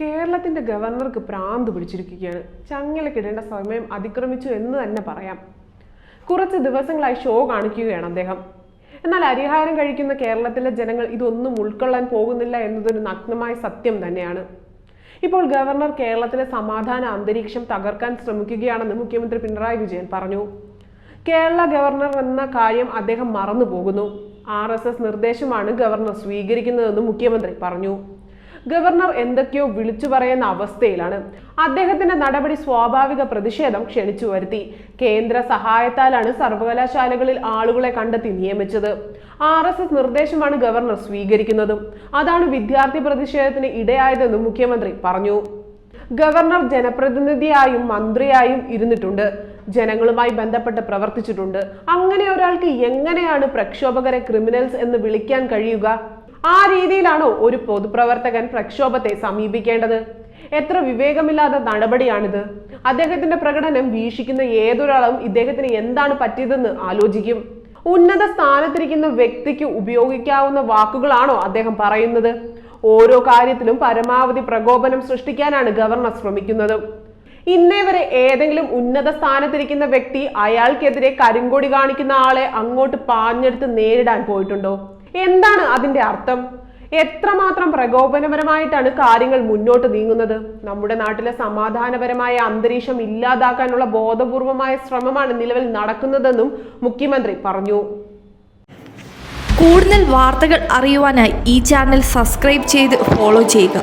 കേരളത്തിന്റെ ഗവർണർക്ക് പ്രാന്ത് പിടിച്ചിരിക്കുകയാണ്. ചങ്ങലക്കിടേണ്ട സമയം അതിക്രമിച്ചു എന്ന് തന്നെ പറയാം. കുറച്ച് ദിവസങ്ങളായി ഷോ കാണിക്കുകയാണ് അദ്ദേഹം. എന്നാൽ അരിഹാരം കഴിക്കുന്ന കേരളത്തിലെ ജനങ്ങൾ ഇതൊന്നും ഉൾക്കൊള്ളാൻ പോകുന്നില്ല എന്നതൊരു നഗ്നമായ സത്യം തന്നെയാണ്. ഇപ്പോൾ ഗവർണർ കേരളത്തിലെ സമാധാന അന്തരീക്ഷം തകർക്കാൻ ശ്രമിക്കുകയാണെന്ന് മുഖ്യമന്ത്രി പിണറായി വിജയൻ പറഞ്ഞു. കേരള ഗവർണർ എന്ന കാര്യം അദ്ദേഹം മറന്നു പോകുന്നു ആർ എസ് എസ് നിർദ്ദേശമാണ് ഗവർണർ സ്വീകരിക്കുന്നതെന്നും മുഖ്യമന്ത്രി പറഞ്ഞു. ഗവർണർ എന്തൊക്കെയോ വിളിച്ചു പറയുന്ന അവസ്ഥയിലാണ്. അദ്ദേഹത്തിന്റെ നടപടി സ്വാഭാവിക പ്രതിഷേധം ക്ഷണിച്ചു വരുത്തി. കേന്ദ്ര സഹായത്താലാണ് സർവകലാശാലകളിൽ ആളുകളെ കണ്ടെത്തി നിയമിച്ചത്. ആർ എസ് എസ് നിർദ്ദേശമാണ് ഗവർണർ സ്വീകരിക്കുന്നതും. അതാണ് വിദ്യാർത്ഥി പ്രതിഷേധത്തിന് ഇടയായതെന്നും മുഖ്യമന്ത്രി പറഞ്ഞു. ഗവർണർ ജനപ്രതിനിധിയായും മന്ത്രിയായും ഇരുന്നിട്ടുണ്ട്. ജനങ്ങളുമായി ബന്ധപ്പെട്ട് പ്രവർത്തിച്ചിട്ടുണ്ട്. അങ്ങനെ ഒരാൾക്ക് എങ്ങനെയാണ് പ്രക്ഷോഭകരെ ക്രിമിനൽസ് എന്ന് വിളിക്കാൻ കഴിയുക? ആ രീതിയിലാണോ ഒരു പൊതുപ്രവർത്തകൻ പ്രക്ഷോഭത്തെ സമീപിക്കേണ്ടത്? എത്ര വിവേകമില്ലാത്ത നടപടിയാണിത്. അദ്ദേഹത്തിന്റെ പ്രകടനം വീക്ഷിക്കുന്ന ഏതൊരാളും ഇദ്ദേഹത്തിന് എന്താണ് പറ്റിയതെന്ന് ആലോചിക്കും. ഉന്നത സ്ഥാനത്തിരിക്കുന്ന വ്യക്തിക്ക് ഉപയോഗിക്കാവുന്ന വാക്കുകളാണോ അദ്ദേഹം പറയുന്നത്? ഓരോ കാര്യത്തിലും പരമാവധി പ്രകോപനം സൃഷ്ടിക്കാനാണ് ഗവർണർ ശ്രമിക്കുന്നത്. ഇന്നേ വരെ ഏതെങ്കിലും ഉന്നത സ്ഥാനത്തിരിക്കുന്ന വ്യക്തി അയാൾക്കെതിരെ കരിങ്കൊടി കാണിക്കുന്ന ആളെ അങ്ങോട്ട് പാഞ്ഞെടുത്ത് നേരിടാൻ പോയിട്ടുണ്ടോ? എന്താണ് അതിന്റെ അർത്ഥം? എത്രമാത്രം പ്രകോപനപരമായിട്ടാണ് കാര്യങ്ങൾ മുന്നോട്ട് നീങ്ങുന്നത്? നമ്മുടെ നാട്ടിലെ സമാധാനപരമായ അന്തരീക്ഷം ഇല്ലാതാക്കാനുള്ള ബോധപൂർവമായ ശ്രമമാണ് നിലവിൽ നടക്കുന്നതെന്നും മുഖ്യമന്ത്രി പറഞ്ഞു. കൂടുതൽ വാർത്തകൾ അറിയുവാനായി ഈ ചാനൽ സബ്സ്ക്രൈബ് ചെയ്ത് ഫോളോ ചെയ്യുക.